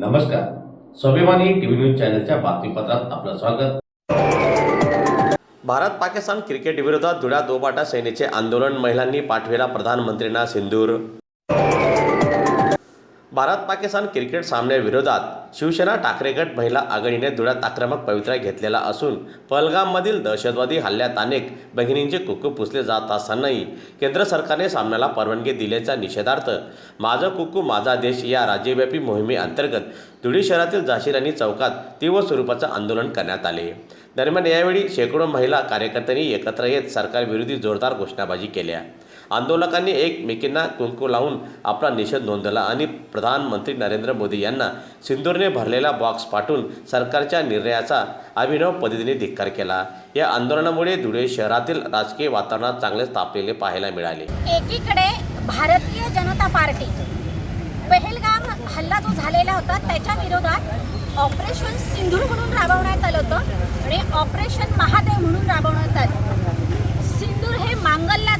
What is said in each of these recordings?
नमस्कार. स्वाभिमानी TV news चॅनलच्या बातमीपत्रात आपलं स्वागत. भारत पाकिस्तान क्रिकेट विरोधात धुळ्या दोबाटा सेनेचे आंदोलन महिलांनी पाठविला प्रधानमंत्रींना सिंदूर भारत पाकिस्तान क्रिकेट सामन्याविरोधात शिवसेना ठाकरे गट महिला आघाडीने धुळ्यात आक्रमक पवित्रा घेतलेला असून पहलगाममधील दहशतवादी हल्ल्यात अनेक बहिणींचे कुक्कू पुसले जात असतानाही केंद्र सरकारने सामन्याला परवानगी दिल्याच्या निषेधार्थ माझं कुक्कू माझा देश या राज्यव्यापी मोहिमेअंतर्गत धुळे शहरातील झाशीर आणि चौकात तीव्र स्वरूपाचं आंदोलन करण्यात आले. दरम्यान यावेळी शेकडो महिला कार्यकर्त्यांनी एकत्र येत सरकारविरोधी जोरदार घोषणाबाजी केल्या. आंदोलकांनी एकमेकींना कुंकू लावून आपला निषेध नोंदवला आणि प्रधानमंत्री नरेंद्र मोदी यांना सिंदूरने भरलेला बॉक्स पाठवून सरकारच्या निर्णयाचा अभिनव पद्धतीने धिक्कार केला. या आंदोलनामुळे धुळे शहरातील राजकीय वातावरणात चांगलेच तापलेले पाहायला मिळाले. एकीकडे भारतीय जनता पार्टी पहलगाम हल्ला जो झालेला होता त्याच्या विरोधात ऑपरेशन सिंधूर म्हणून राबवण्यात आलं होतं आणि ऑपरेशन महादेव म्हणून राबवण्यात आलं.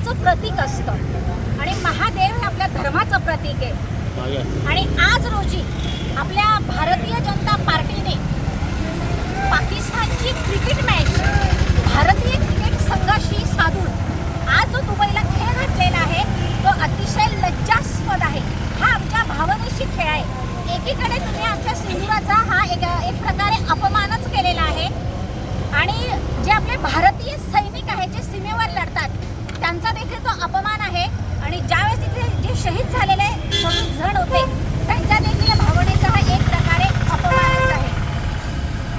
धर्माचं प्रतीक असतं. आणि महादेव हे आपल्या धर्माचं प्रतीक आहे. आणि आज रोजी आपल्या भारतीय जनता पार्टीने पाकिस्तानची क्रिकेट मॅच भारतीय क्रिकेट संघाशी साधून आज जो दुबईला खेळ घातलेला आहे तो अतिशय लज्जास्पद आहे. हा आमच्या भावनेशी खेळ आहे. एकीकडे तुम्ही आमच्या सिंधुराचा हा एक एक प्रकारे अपमान केलेला आहे आणि जे आपले भारतीय सैनिक आहेत जे सीमेवर लढतात इथे तो अपमान आहे. आणि ज्या तिथे जे शहीद झालेले सव्वीस जण होते त्यांच्या देखील भावनेचा हा एक प्रकारे अपमानच आहे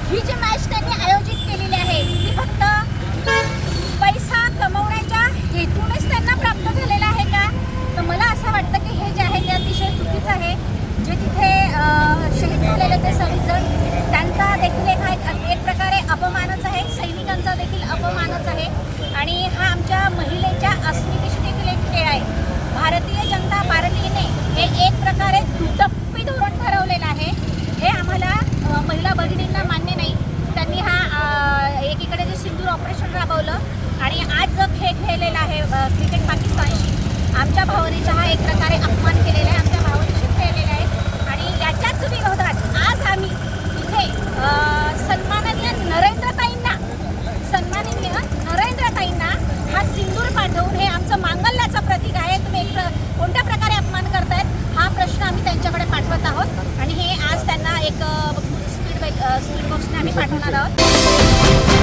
ही जी मॅच त्यांनी आयोजित केलेली आहे ती फक्त पैसा कमवण्याच्या हेतूनच त्यांना प्राप्त झालेला आहे का तर मला असं वाटतं की हे जे आहे ते अतिशय चुकीचं आहे जे तिथे अं, शहीद झालेले ते सव्वीस जण त्यांचा देखील एक हा एक- एक प्रकारे अपमानच आहे सैनिकांचा देखील अपमानच आहे आणि हा आमच्या महिलेच्या अस्मितेशी देखील एक खेळ आहे. भारतीय जनता पार्टीने हे एक प्रकारे दुटप्पी धोरण ठरवलेलं आहे. हे आम्हाला महिला भगिनींना मान्य नाही. त्यांनी हा एकीकडे जे सिंदूर ऑपरेशन राबवलं आणि आज जो खेळ खेळलेला आहे क्रिकेट पाकिस्तानशी आमच्या भावनेचा हा एक प्रकारे अपमान केलेला आहे. स्पीड बॉक्सने आम्ही पाठवणार आहोत.